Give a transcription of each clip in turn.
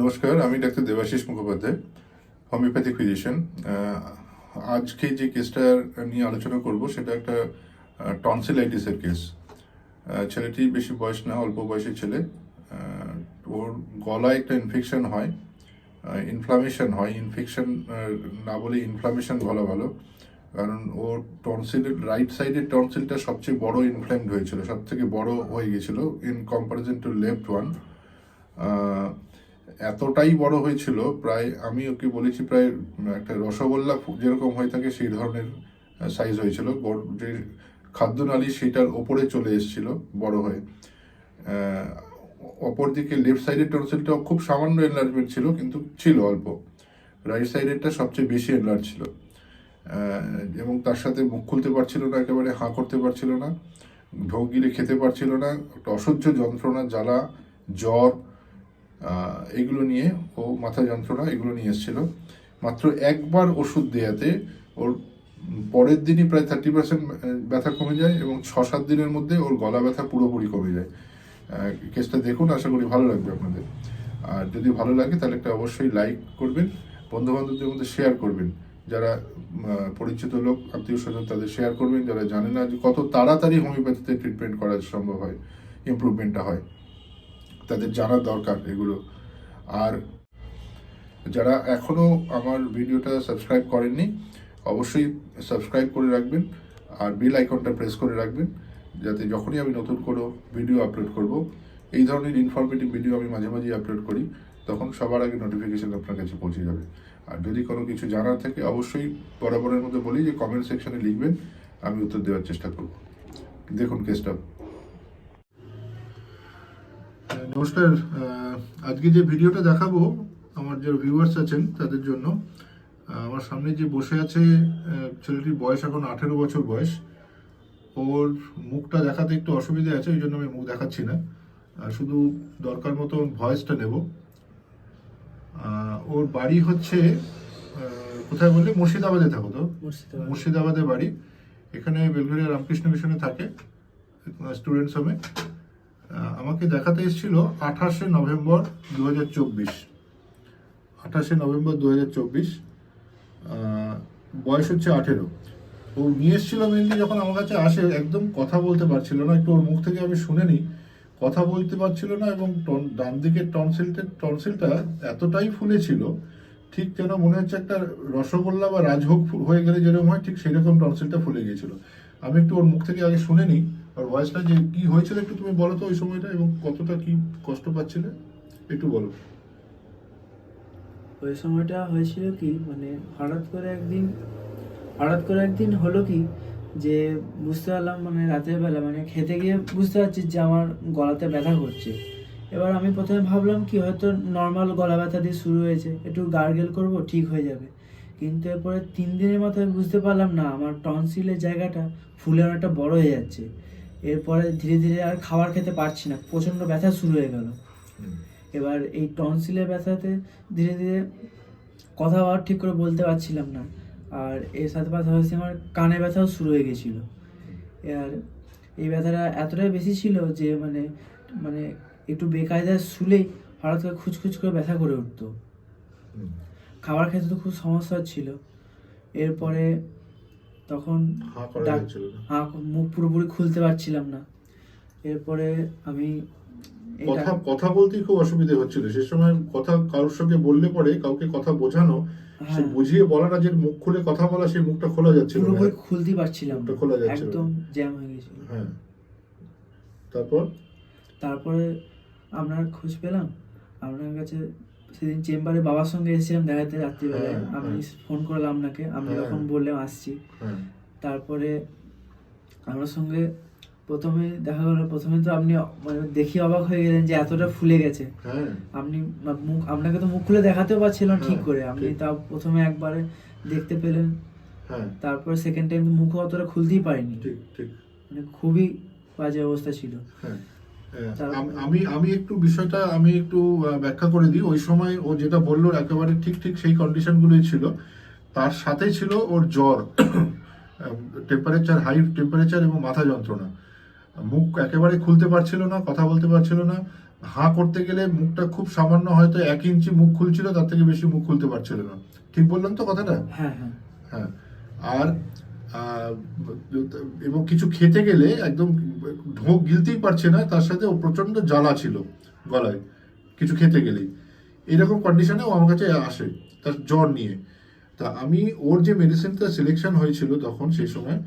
নমস্কার, আমি doctor Debashis Mukhopadhyay, homeopathic physician. আজকে যে কেসটা নিয়ে আলোচনা করব সেটা একটা টনসিলাইটিসের কেস। ছেলেটি বেশি বয়স না, অল্প বয়সী ছেলে। ওর গলায় একটা ইনফেকশন হয়। ইনফ্লামেশন হয়। ইনফেকশন না বলে ইনফ্লামেশন বলা ভালো। কারণ ওর টনসিলের রাইট সাইডের টনসিলটা সবচেয়ে বড় ইনফ্লেমড হয়েছিল সব থেকে বড় হয়ে গেছিল in comparison to left one এতটাই বড় হয়েছিল, প্রায় আমি ওকে বলেছি প্রায় একটা রসগোল্লা যেরকম হয়ে থাকে সেই ধরনের সাইজ হয়েছিল। যে খাদ্যনালী সেটার ওপরে চলে এসেছিল বড় হয়ে। অপরদিকে লেফট সাইডের টনসিলটাও খুব সামান্য এনলার্জমেন্ট ছিল, কিন্তু ছিল অল্প। রাইট সাইডেরটা সবচেয়ে বেশি এনলার্জ ছিল। এবং তার সাথে মুখ খুলতে পারছিল না, একেবারে হাঁ করতে পারছিল না, ঢোক গিলে খেতে পারছিল না, একটা অসহ্য যন্ত্রণা, জ্বালা, জ্বর এগুলো নিয়ে ও মাথা যন্ত্রণা এগুলো নিয়ে এসেছিল। মাত্র একবার ওষুধ দেয়াতে ওর পরের দিনই প্রায় থার্টি পার্সেন্ট ব্যথা কমে যায় এবং ছ সাত দিনের মধ্যে ওর গলা ব্যথা পুরোপুরি কমে যায়। কেসটা দেখুন, আশা করি ভালো লাগবে আপনাদের। আর যদি ভালো লাগে তাহলে একটা অবশ্যই লাইক করবেন বন্ধু বান্ধবদের মধ্যে শেয়ার করবেন। যারা পরিচিত লোক আত্মীয় স্বজন তাদের শেয়ার করবেন। যারা জানে না যে কত তাড়াতাড়ি হোমিওপ্যাথিতে ট্রিটমেন্ট করা সম্ভব হয় ইমপ্রুভমেন্টটা হয়। তাদের জানার দরকার এগুলো। আর যারা এখনও আমার ভিডিওটা সাবস্ক্রাইব করেননি, অবশ্যই সাবস্ক্রাইব করে রাখবেন আর বেল আইকনটা প্রেস করে রাখবেন, যাতে যখনই আমি নতুন কোনো ভিডিও আপলোড করব, এই ধরনের ইনফরমেটিভ ভিডিও আমি মাঝে মাঝে আপলোড করি, তখন সবার আগে নোটিফিকেশান আপনার কাছে পৌঁছে যাবে। আর যদি কোনো কিছু জানার থাকে, অবশ্যই বরাবরের মধ্যে বলি যে কমেন্ট সেকশনে লিখবেন, আমি উত্তর দেওয়ার চেষ্টা করব। দেখুন কেসটা নমস্কার আজকে যে ভিডিওটা দেখাবো আমার যে ভিউয়ার্স আছেন তাদের জন্য আমার সামনে যে বসে আছে ছেলেটির বয়স এখন আঠেরো বছর বয়স। ওর মুখটা দেখাতে একটু অসুবিধা আছে ওই জন্য আমি মুখ দেখাচ্ছি না। আর শুধু দরকার মতো ভয়েসটা নেব। ওর বাড়ি হচ্ছে কোথায় বললে? মুর্শিদাবাদে থাকো তো? মুর্শিদাবাদ। বাড়ি। এখানে বেলঘরিয়া রামকৃষ্ণ মিশনে থাকে স্টুডেন্টস হোমে আমাকে দেখাতে এসেছিল আঠাশে নভেম্বর দু হাজার চব্বিশ। আঠাশে নভেম্বর দু হাজার চব্বিশ বয়স হচ্ছে আঠেরো। ও নিয়ে এসেছিল মেনলি যখন আমার কাছে আসে, একদম কথা বলতে পারছিল না, একটু ওর মুখ থেকে আমি শুনে নিই। কথা বলতে পারছিল না এবং টন- ডান দিকের টনসিলটা টনসিলটা এতটাই ফুলেছিল ঠিক যেন মনে হচ্ছে একটা রসগোল্লা বা রাজভোগ হয়ে গেলে যেরকম হয়, ঠিক সেরকম টনসিলটা ফুলে গিয়েছিল। আমি একটু ওর মুখ থেকে আগে শুনে নিই। আর ভয়েসটা যে কি হয়েছিল একটু তুমি বলো তো ওই সময়টা এবং কতটা কি কষ্ট পাচ্ছিলে? একটু বলো। ওই সময়টা হয়েছিল কি মানে হঠাৎ করে একদিন, হঠাৎ করে একদিন হলো কি যে বুঝতে পারলাম মানে রাতের বেলা মানে খেতে গিয়ে বুঝতে পারছি যে আমার গলাতে ব্যথা করছে। এবার আমি প্রথমে ভাবলাম কি হয়তো নর্মাল গলা ব্যথা দিয়ে শুরু হয়েছে, একটু গার্গেল করব, ঠিক হয়ে যাবে। কিন্তু এরপরে তিন দিনের মাথায় বুঝতে পারলাম না, আমার টনসিলের জায়গাটা ফুলে অনেকটা বড় হয়ে যাচ্ছে। এরপরে ধীরে ধীরে আর খাবার খেতে পারছি না প্রচণ্ড ব্যথা শুরু হয়ে গেল। এবার এই টনসিলের ব্যথাতে ধীরে ধীরে কথা আর ঠিক করে বলতে পারছিলাম না আর এর সাথে হয়েছে আমার কানে ব্যথাও শুরু হয়ে গেছিল। আর এই ব্যথাটা এতটাই বেশি ছিল যে মানে মানে একটু বেকায়দায় শুলেই হঠাৎ করে খুচখুচ করে ব্যথা করে উঠতো। খাবার খেতে তো খুব সমস্যা ছিল। এরপরে তখন হা মুখ পুরোপুরি খুলতে পারছিলাম না। এরপরে আমি কথা কথা বলতেই খুব অসুবিধা হচ্ছিল। সে সময় কথা কারোর সঙ্গে বললে পরে কাউকে কথা বোঝানো সে হ্যাঁ। বুঝিয়ে বলাটা যে মুখ খুলে কথা বলা সেই মুখটা খোলা যাচ্ছিল না। পুরোপুরি খুলতেই পারছিলাম না। খোলা যাচ্ছিল। একদম জ্যাম হয়ে গেছিল। হ্যাঁ। তারপর? তারপরে আপনার খোঁজ পেলাম। আপনার কাছে সেদিন চেম্বারে বাবার সঙ্গে এসেছিলাম দেখাতে রাত্রিবেলায়। হ্যাঁ, আমি হ্যাঁ। ফোন করলাম আপনাকে আপনি হ্যাঁ। তখন বললেন আসছি। হ্যাঁ। তারপরে আপনার সঙ্গে প্রথমে দেখা গেলো প্রথমে তো আপনি মানে দেখি অবাক হয়ে গেলেন যে এতটা ফুলে গেছে। হ্যাঁ। আপনি মুখ আপনাকে তো মুখ খুলে দেখাতেও পারছিলাম না ঠিক হ্যাঁ, করে। আপনি। তা প্রথমে একবারে দেখতে পেলেন। হ্যাঁ। তারপরে সেকেন্ড টাইম মুখও অতটা খুলতেই পারিনি। মানে খুবই বাজে অবস্থা ছিল। হ্যাঁ হ্যাঁ, আম- আমি আমি একটু বিষয়টা আমি একটু ব্যাখ্যা করে দিই। ওই সময় ও যেটা বলল একেবারে ঠিক ঠিক সেই কন্ডিশনগুলোই ছিল। তার সাথে ছিল ওর জ্বর টেম্পারেচার হাই টেম্পারেচার এবং মাথা যন্ত্রণা। মুখ একেবারে খুলতে পারছিল না কথা বলতে পারছিল না। হাঁ করতে গেলে মুখটা খুব সামান্য হয়তো এক ইঞ্চি মুখ খুলছিল তার থেকে বেশি মুখ খুলতে পারছিল না। ঠিক বললাম তো কথাটা? হ্যাঁ হ্যাঁ। হ্যাঁ। আর এবং কিছু খেতে গেলে একদম ঢোক গিলতেই পারছে না, তার সাথে ও প্রচণ্ড জ্বালা ছিল গলায়, কিছু খেতে গেলেই। এরকম কন্ডিশনে ও আমার কাছে আসে, তার জ্বর নিয়ে। তা আমি ওর যে মেডিসিনটা সিলেকশন হয়েছিল তখন সেই সময়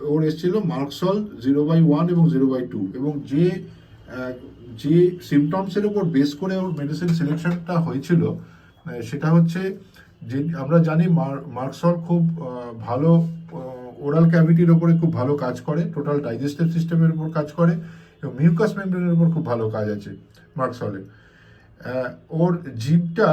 ওর এসেছিল merc sol zero by one এবং জিরো বাই টু এবং যে যে সিমটমসের উপর বেস করে ওর মেডিসিন সিলেকশনটা হয়েছিল সেটা হচ্ছে যে আমরা জানি মার- মার্কসল খুব ভালো ওরাল ক্যাভিটির ওপরে খুব ভালো কাজ করে টোটাল ডাইজেস্টিভ সিস্টেমের উপর কাজ করে এবং মিউকাস মেমব্রেনের উপর খুব ভালো কাজ আছে মার্কসলে আহ, ওর জিভটা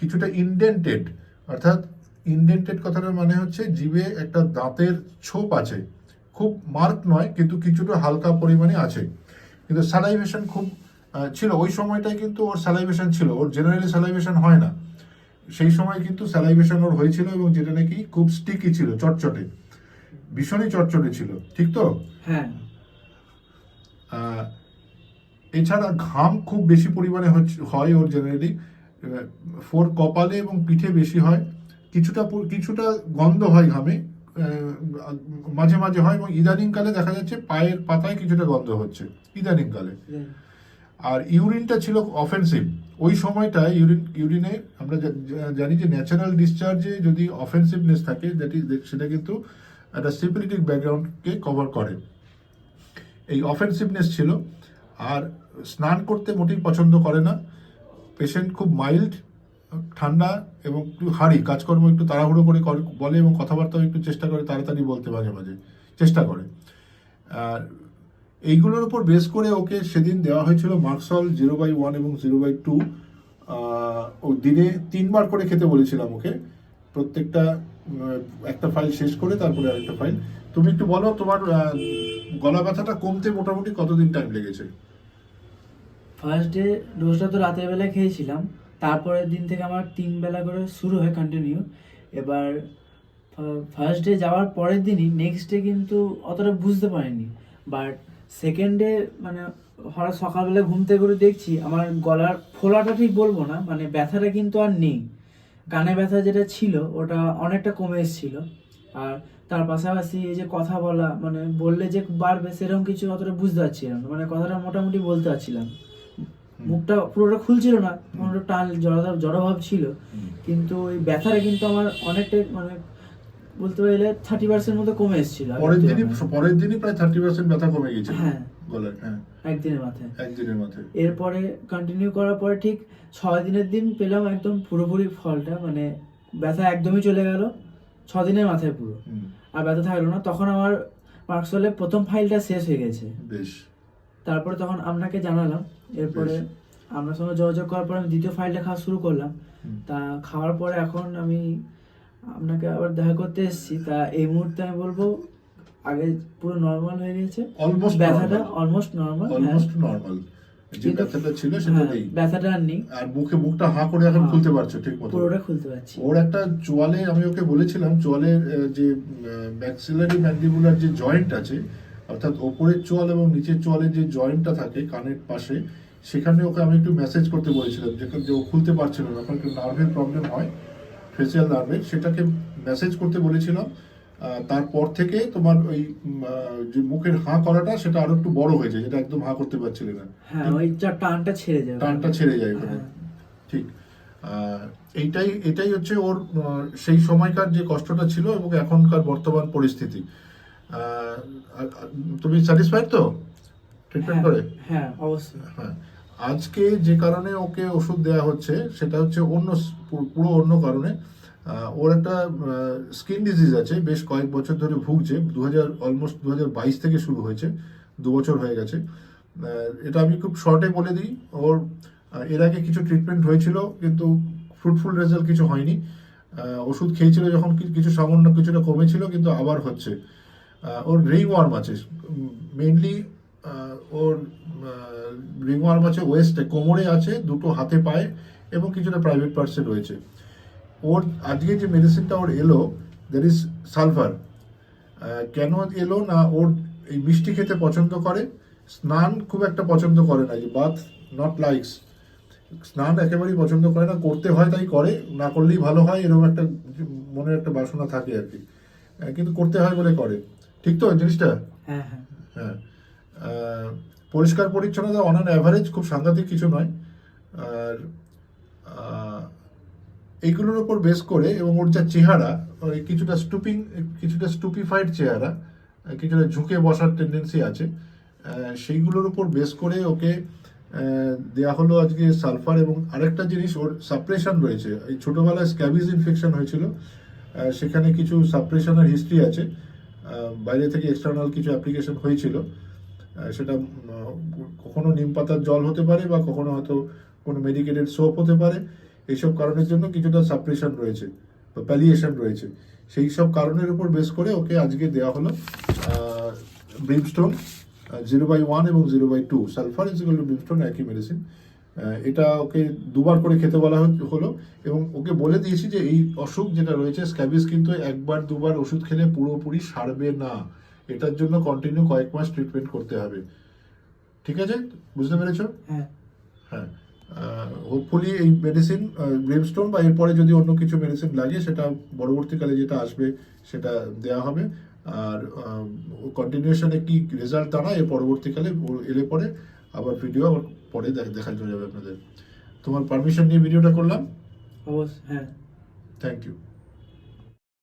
কিছুটা ইনডেন্টেড অর্থাৎ ইনডেন্টেড কথাটার মানে হচ্ছে জিভে একটা দাঁতের ছোপ আছে। খুব মার্ক নয় কিন্তু কিছুটা হালকা পরিমাণে আছে। কিন্তু স্যালাইভেশন খুব ছিল। ওই সময়টায় কিন্তু ওর স্যালাইভেশন ছিল। ওর জেনারেলি স্যালাইভেশন হয় না। সেই সময় কিন্তু স্যালাইভেশন ওর হয়েছিল এবং যেটা নাকি খুব স্টিকি ছিল চটচটে। ভীষণই চটচটে ছিল ঠিক তো? হ্যাঁ। এছাড়া ঘাম খুব বেশি পরিমাণে হয় ওর জেনারেলি ফোর কপালে এবং পিঠে বেশি হয়। কিছুটা কিছুটা গন্ধ হয় ঘামে মাঝে মাঝে হয় এবং ইদানিংকালে দেখা যাচ্ছে পায়ের পাতায় কিছুটা গন্ধ হচ্ছে ইদানিংকালে। আর ইউরিনটা ছিল অফেন্সিভ ওই সময়টায় ইউরিন ইউরিনে আমরা জানি যে ন্যাচারাল ডিসচার্জে যদি অফেন্সিভনেস থাকে দ্যাট ইজ সেটা কিন্তু একটা সিপিলিটিক ব্যাকগ্রাউন্ডকে কভার করে। এই অফেন্সিভনেস ছিল, আর স্নান করতে মোটেই পছন্দ করে না। পেশেন্ট খুব মাইল্ড ঠান্ডা এবং একটু হাড়ি, কাজকর্ম একটু তাড়াহুড়ো করে বলে এবং কথাবার্তাও একটু চেষ্টা করে, তাড়াতাড়ি বলতে মাঝে মাঝে চেষ্টা করে। আর এইগুলোর উপর বেস করে ওকে সেদিন দেওয়া হয়েছিল merc sol zero by one এবং জিরো বাই টু ও দিনে তিনবার করে খেতে বলেছিলাম ওকে। প্রত্যেকটা একটা ফাইল শেষ করে তারপরে আরেকটা ফাইল তুমি একটু বলো, তোমার গলা ব্যথাটা কমতে মোটামুটি কতদিন টাইম লেগেছে? ফার্স্ট ডে ডোজটা তো রাতের বেলায় খেয়েছিলাম। তারপরের দিন থেকে আমার তিন বেলা করে শুরু হয় কন্টিনিউ এবার ফার্স্ট ডে যাওয়ার পরের দিনই নেক্সট ডে কিন্তু অতটা বুঝতে পারিনি। বাট সেকেন্ড ডে মানে হঠাৎ সকালবেলা ঘুম থেকে করে দেখছি, আমার গলার ফোলাটা ঠিক বলব না মানে ব্যথাটা কিন্তু আর নেই। কানে ব্যথা যেটা ছিল ওটা অনেকটা কমে এসেছিল। আর তার পাশাপাশি এই যে কথা বলা মানে বললে যে বাড়বে সেরকম কিছু অতটা বুঝতে পারছিলাম না। মানে কথাটা মোটামুটি বলতে পারছিলাম। মুখটা পুরোটা খুলছিল না পুরোটা টান জড় জড়ভাব ছিল। কিন্তু ওই ব্যথাটা কিন্তু আমার অনেকটাই মানে বলতে পারলে থার্টি পার্সেন্ট মতো কমে এসেছিল। পরের দিনই পরের দিনই প্রায় থার্টি পার্সেন্ট ব্যথা কমে গেছে হ্যাঁ। হ্যাঁ। একদিনের মাথায়। একদিনের মাথায়। এরপরে কন্টিনিউ করার পরে ঠিক ছয় দিনের দিন পেলাম একদম পুরোপুরি ফলটা মানে ব্যথা একদমই চলে গেল ছ দিনের মাথায় পুরো। আর ব্যথা থাকল না। তখন আমার মার্কসলে প্রথম ফাইলটা শেষ হয়ে গেছে। বেশ। তারপরে তখন আপনাকে জানালাম। এরপরে। আপনার সঙ্গে যোগাযোগ করার পর আমি দ্বিতীয় ফাইলটা খাওয়া শুরু করলাম। তা খাওয়ার পরে এখন আমি আপনাকে আবার দেখা করতে এসেছি। তা এই মুহূর্তে আমি বলব আগে পুরো নর্মাল হয়ে গেছে অলমোস্ট ব্যথাটা অলমোস্ট নর্মাল অলমোস্ট নর্মাল যে ব্যথাটা ছিল সেটা নেই ব্যথাটা আর নেই। আর মুখে মুখটা হাঁ করে এখন হ্যাঁ। খুলতে পারছ ঠিক মতো পুরোটা খুলতে পারছি। ওর একটা চোয়ালে আমি ওকে বলেছিলাম চোয়ালের যে ম্যাক্সিলারি ম্যান্ডিবুলার যে জয়েন্ট আছে অর্থাৎ ওপরের চোয়াল এবং নিচের চোয়ালের যে জয়েন্টটা থাকে কানের পাশে সেখানে ওকে আমি একটু মেসেজ করতে বলেছিলাম যেখানে যে ও খুলতে পারছিল না। ওখানে একটু নার্ভের প্রবলেম হয় ফেসিয়াল নার্ভের সেটাকে মেসেজ করতে বলেছিলাম। তারপর থেকে তোমার ওই যে মুখের হাঁ করাটা সেটা আরও একটু বড় হয়েছে যেটা একদম হাঁ করতে পারছিলে না। হ্যাঁ ওই টানটা ছেড়ে যায়। টানটা ছেড়ে যায় ওখানে। হ্যাঁ। ঠিক। এইটাই এটাই হচ্ছে ওর সেই সময়কার যে কষ্টটা ছিল এবং এখনকার বর্তমান পরিস্থিতি। তুমি স্যাটিসফাইড তো? ট্রিটমেন্ট করে? হ্যাঁ অবশ্যই। হ্যাঁ। আজকে যে কারণে ওকে ওষুধ দেওয়া হচ্ছে সেটা হচ্ছে অন্য পুরো অন্য কারণে। ওর একটা স্কিন ডিজিজ আছে, বেশ কয়েক বছর ধরে ভুগছে দু হাজার অলমোস্ট দু বাইশ থেকে শুরু হয়েছে, দু বছর হয়ে গেছে। এটা আমি খুব শর্টে বলে দিই, ওর এর আগে কিছু ট্রিটমেন্ট হয়েছিল, কিন্তু ফ্রুটফুল রেজাল্ট কিছু হয়নি। ওষুধ খেয়েছিল যখন কিছু সামান্য কিছুটা কমেছিল, কিন্তু আবার হচ্ছে। ওর রিং ওয়ার্ম আছে মেনলি ওর রিং ওয়ার্ম আছে ওয়েস্টে, কোমরে আছে, দুটো হাতে পায়ে, এবং কিছুটা প্রাইভেট পার্টসে রয়েছে। ওর আজকে যে মেডিসিনটা ওর এলো দ্যাট ইজ সালফার কেন এলো না ওর এই মিষ্টি খেতে পছন্দ করে? স্নান খুব একটা পছন্দ করে না যে বাথ নট লাইকস স্নান একেবারেই পছন্দ করে না করতে হয় তাই করে না করলেই ভালো হয় এরকম একটা মনের একটা বাসনা থাকে আর কি। কিন্তু করতে হয় বলে করে। ঠিক তো জিনিসটা? হ্যাঁ হ্যাঁ। হ্যাঁ। পরিষ্কার পরিচ্ছন্নতা অন অ্যান অ্যাভারেজ খুব সাংঘাতিক কিছু নয়। আর এইগুলোর উপর বেস করে এবং ওর যা চেহারা কিছুটা স্টুপিং কিছুটা স্টুপিফাইড চেহারা কিছুটা ঝুঁকে বসার টেন্ডেন্সি আছে সেইগুলোর উপর বেস করে ওকে দেয়া হলো আজকে সালফার এবং আরেকটা জিনিস, ওর সাপ্রেশন রয়েছে। এই ছোটোবেলায় স্ক্যাবিজ ইনফেকশন হয়েছিল সেখানে কিছু সাপ্রেশনের হিস্ট্রি আছে বাইরে থেকে এক্সটার্নাল কিছু অ্যাপ্লিকেশন হয়েছিল সেটা কখনো নিম পাতার জল হতে পারে বা কখনো হয়তো কোনো মেডিকেটেড সোপ হতে পারে। এইসব কারণের জন্য কিছুটা সাপ্রেশন রয়েছে বা প্যালিয়েশন রয়েছে। সেই সব কারণের উপর বেস করে ওকে আজকে দেওয়া হলো ব্রিমস্টোন জিরো বাই ওয়ান এবং জিরো বাই টু সালফার ইজিক্যাল টু ব্রিমস্টোন একই মেডিসিন এটা ওকে দুবার করে খেতে বলা হলো এবং ওকে বলে দিয়েছি যে এই অসুখ যেটা রয়েছে স্ক্যাবিস কিন্তু একবার দুবার ওষুধ খেলে পুরোপুরি সারবে না। এটার জন্য কন্টিনিউ কয়েক মাস ট্রিটমেন্ট করতে হবে। ঠিক আছে? বুঝতে পেরেছ? হ্যাঁ। হ্যাঁ। হোপফুলি এই মেডিসিন ব্রেমস্টোন বা এরপরে যদি অন্য কিছু মেডিসিন লাগে সেটা পরবর্তীকালে যেটা আসবে সেটা দেওয়া হবে। আর কন্টিনিউশনে কি রেজাল্ট দাঁড়ায় এর পরবর্তীকালে এলে পরে আবার ভিডিও আবার পরে দেখা দেখা যাবে আপনাদের। তোমার পারমিশন নিয়ে ভিডিওটা করলাম? অবশ্যই হ্যাঁ। Thank you